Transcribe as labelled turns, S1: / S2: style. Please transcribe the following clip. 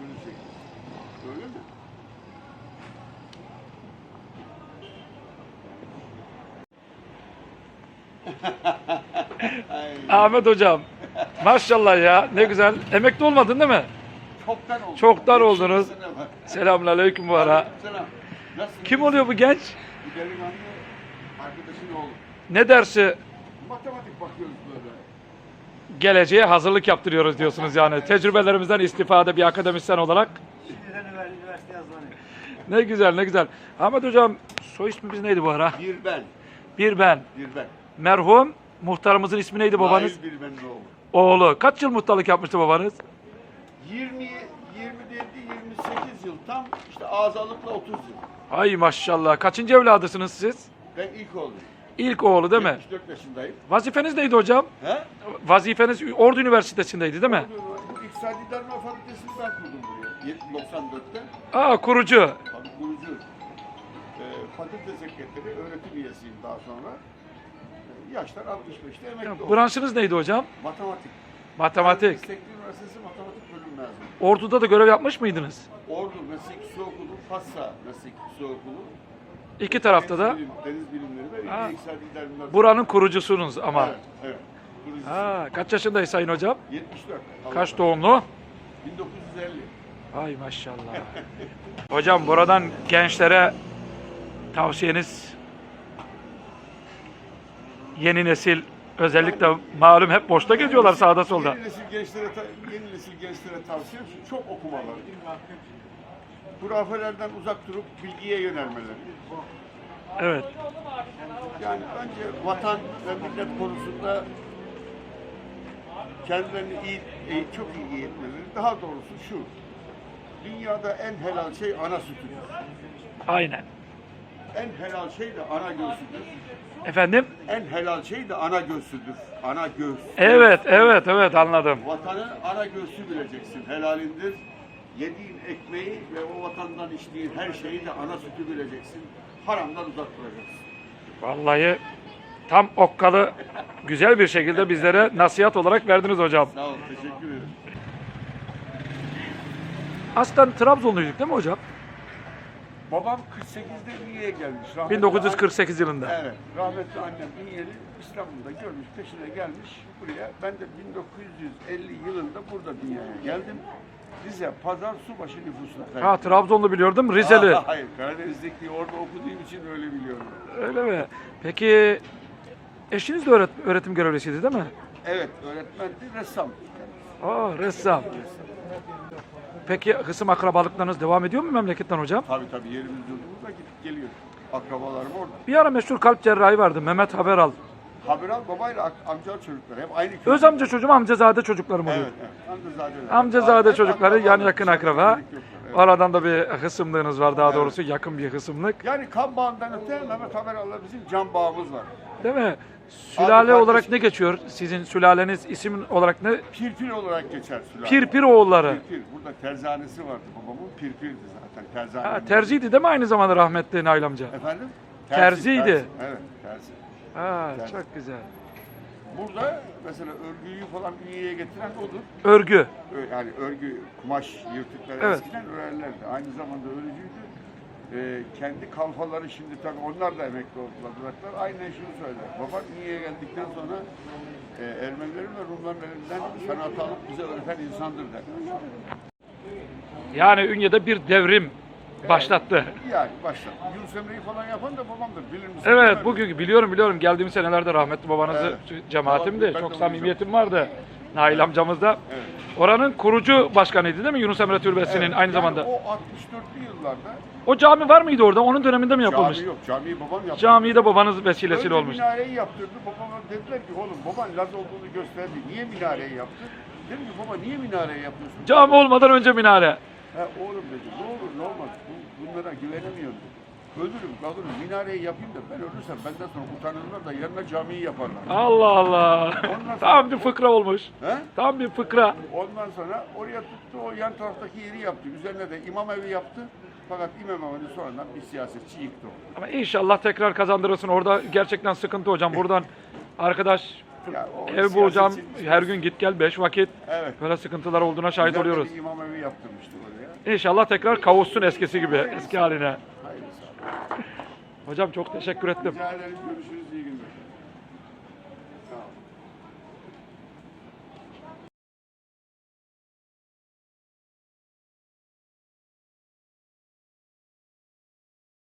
S1: bölü 8. Öyle mi?
S2: Ahmet hocam. Maşallah ya ne güzel. Emekli olmadın değil mi?
S1: çoktan oldu.
S2: Çoktan oldunuz.
S1: sene var.
S2: Selamünaleyküm bu ara.
S1: Selam. Nasılsın?
S2: Kim oluyor bu genç?
S1: Bu delikanlı arkadaşın oğlu.
S2: Ne dersi
S1: Matematik bakıyoruz böyle.
S2: Geleceğe hazırlık yaptırıyoruz diyorsunuz yani. Tecrübelerimizden istifade bir akademisyen olarak.
S3: Şimdiden üniversite hazırlanıyor.
S2: Ne güzel ne güzel. Ahmet hocam soy ismimiz neydi bu ara?
S1: Bir ben.
S2: Bir ben.
S1: Bir ben.
S2: Merhum muhtarımızın ismi neydi babanız?
S1: Nail bir benim oğlum.
S2: Oğlu. Kaç yıl muhtarlık yapmıştı babanız?
S1: 20, 27, 28 yıl tam işte azalıkla 30 yıl.
S2: Ay maşallah. Kaçıncı evladısınız siz?
S1: Ben ilk oğlum.
S2: İlk oğlu değil mi?
S1: 74 yaşındayım.
S2: Vazifeniz neydi hocam?
S1: He?
S2: Vazifeniz Ordu Üniversitesi'ndeydi değil mi?
S1: Bu İktisadi İdarma Fakültesini ben kurdum buraya. 94'te.
S2: Aa kurucu.
S1: Tabii kurucu. E, fakülte sekreteri, öğretim üyesiyim daha sonra. E, yaşlar 65'te emekli
S2: Ya,
S1: oldum.
S2: Branşınız neydi hocam?
S1: Matematik.
S2: Matematik.
S1: Meslek Üniversitesi Matematik Bölüm mezunu.
S2: Ordu'da da görev yapmış mıydınız?
S1: Ordu Meslek Yüksek Okulu, Fassa Meslek Yüksek Okulu.
S2: İki tarafta da.
S1: Deniz, bilim- deniz bilimleri ve
S2: Ha. Buranın kurucusunuz ama.
S1: Evet, evet. Kurucusu.
S2: Ha, kaç yaşındayız Sayın Hocam?
S1: 74.
S2: Kaç doğumlu?
S1: 1950.
S2: Ay maşallah. Hocam buradan gençlere tavsiyeniz yeni nesil özellikle malum hep boşta geziyorlar sağda solda.
S1: Yeni nesil gençlere, ta- yeni nesil gençlere tavsiyem şu, çok okumaları. Hurafelerden uzak durup bilgiye yönelmeleri.
S2: Evet.
S1: Yani önce vatan ve millet konusunda kendilerini iyi, iyi- çok iyi eğitmeleri. Daha doğrusu şu, dünyada en helal şey ana sütüdür.
S2: Aynen.
S1: En helal şey de ana göğsüdür.
S2: Efendim?
S1: En helal şey de ana göğsüdür. Ana göğüs.
S2: Evet, evet, evet anladım.
S1: Vatanı ana göğsü bileceksin. Helalindir. Yediğin ekmeği ve o vatandan içtiğin her şeyi de ana sütü bileceksin. Haramdan uzak duracaksın.
S2: Vallahi tam okkalı güzel bir şekilde bizlere nasihat olarak verdiniz hocam.
S1: Sağ ol, teşekkür ederim.
S2: Aslen Trabzonluyduk değil mi hocam?
S1: Babam 48'de Ünye'ye gelmiş. Rahmetli
S2: 1948 yılında.
S1: Evet, rahmetli annem Ünye'li İstanbul'da görmüş, peşine gelmiş buraya. Ben de 1950 yılında burada dünyaya geldim. Rize, Pazar, Subaşı nüfusuna
S2: Ha Trabzonlu biliyordum, Rizeli.
S1: Aa, hayır, Karadeniz'deki orada okuduğum için öyle biliyorum.
S2: Öyle mi? Peki eşiniz de öğret- öğretim görevlisiydi değil mi?
S1: Evet, öğretmendi, ressam.
S2: Aa ressam. Peki kısım akrabalıklarınız devam ediyor mu memleketten hocam?
S1: Tabii tabii yerimiz yurdumuz da gidip geliyor. Akrabalarım orada.
S2: Bir ara meşhur kalp cerrahi vardı Mehmet Haberal.
S1: Haberal babayla ak- amca çocukları hep aynı köy.
S2: Öz amca çocuğum amcazade çocuklarım oluyor.
S1: Evet, evet. Amcazadeler.
S2: Amcazade
S1: Hep
S2: çocukları
S1: akrabalar,
S2: yani yakın akraba.
S1: evet.
S2: Oradan da bir hısımlığınız var daha doğrusu yakın bir hısımlık.
S1: Yani kan bağından öte Mehmet Haberal'la bizim can bağımız var.
S2: Değil mi? Sülale
S1: Abi
S2: olarak
S1: kardeşim.
S2: ne geçiyor? Sizin sülaleniz isim olarak ne?
S1: Pirpir olarak geçer sülale.
S2: Pirpir oğulları.
S1: Pirpir. Burada terzanesi vardı babamın. Pirpirdi zaten. Terzane.
S2: Ha, terziydi değil mi aynı zamanda rahmetli Nail amca?
S1: Efendim?
S2: Terziydi.
S1: terzi. Evet, terzi.
S2: Ha,
S1: Terzi.
S2: çok güzel.
S1: Burada mesela örgüyü falan Ünye'ye getiren odur.
S2: Örgü.
S1: Ö- yani örgü, kumaş yırtıkları
S2: Evet.
S1: eskiden örerlerdi. Aynı zamanda örücüydü. Ee, kendi kalfaları şimdi tabii onlar da emekli oldular, bıraktılar. Aynen şunu söyler. Babam Ünye'ye geldikten sonra e, Ermenilerin ve Rumların elinden sanatı alıp bize öğreten insandır der.
S2: Yani Ünye'de bir devrim başlattı.
S1: Yani başta. Yunus Emre'yi falan yapan da babamdır. Bilir misin?
S2: Evet bugün biliyorum biliyorum geldiğim senelerde rahmetli babanızı
S1: Evet.
S2: cemaatimdi.
S1: De
S2: Çok samimiyetim vardı. Nail amcamız da.
S1: Evet.
S2: Oranın kurucu başkanıydı değil mi Yunus Emre Türbesi'nin
S1: Evet.
S2: aynı
S1: Yani
S2: zamanda?
S1: O 64'lü yıllarda
S2: O cami var mıydı orada? Onun döneminde mi yapılmış?
S1: cami yok. Camiyi babam yaptı.
S2: Camiyi de babanız vesilesiyle
S1: Önce
S2: olmuş.
S1: minareyi yaptırdı. Babama dediler ki oğlum baban Laz olduğunu gösterdi. Niye minareyi yaptı? Dedim ki baba niye minareyi yapıyorsun?
S2: Cami olmadan önce minare.
S1: Ha, oğlum dedi ne olur ne olmaz. Bu, bunlara güvenemiyorum. Ölürüm kalırım minareyi yapayım da ben ölürsem benden sonra utanırlar da yanına camiyi yaparlar.
S2: Allah Allah.
S1: Ondan
S2: Tam bir fıkra olmuş.
S1: He?
S2: Tam bir fıkra.
S1: Ondan sonra oraya tuttu o yan taraftaki yeri yaptı. Üzerine de imam evi yaptı. Fakat imam evini sonradan bir siyasetçi yıktı onu.
S2: Ama inşallah tekrar kazandırırsın. Orada gerçekten sıkıntı hocam. Buradan arkadaş
S1: Ya o
S2: Ev
S1: siyasetçi-
S2: her gün git gel 5 vakit
S1: Evet.
S2: böyle sıkıntılar olduğuna şahit
S1: de
S2: oluyoruz.
S1: Bir imam evi yaptırmıştı.
S2: İnşallah tekrar kavuşsun eskisi gibi eski haline. Hocam çok teşekkür ettim.
S1: Rica ederim. Görüşürüz.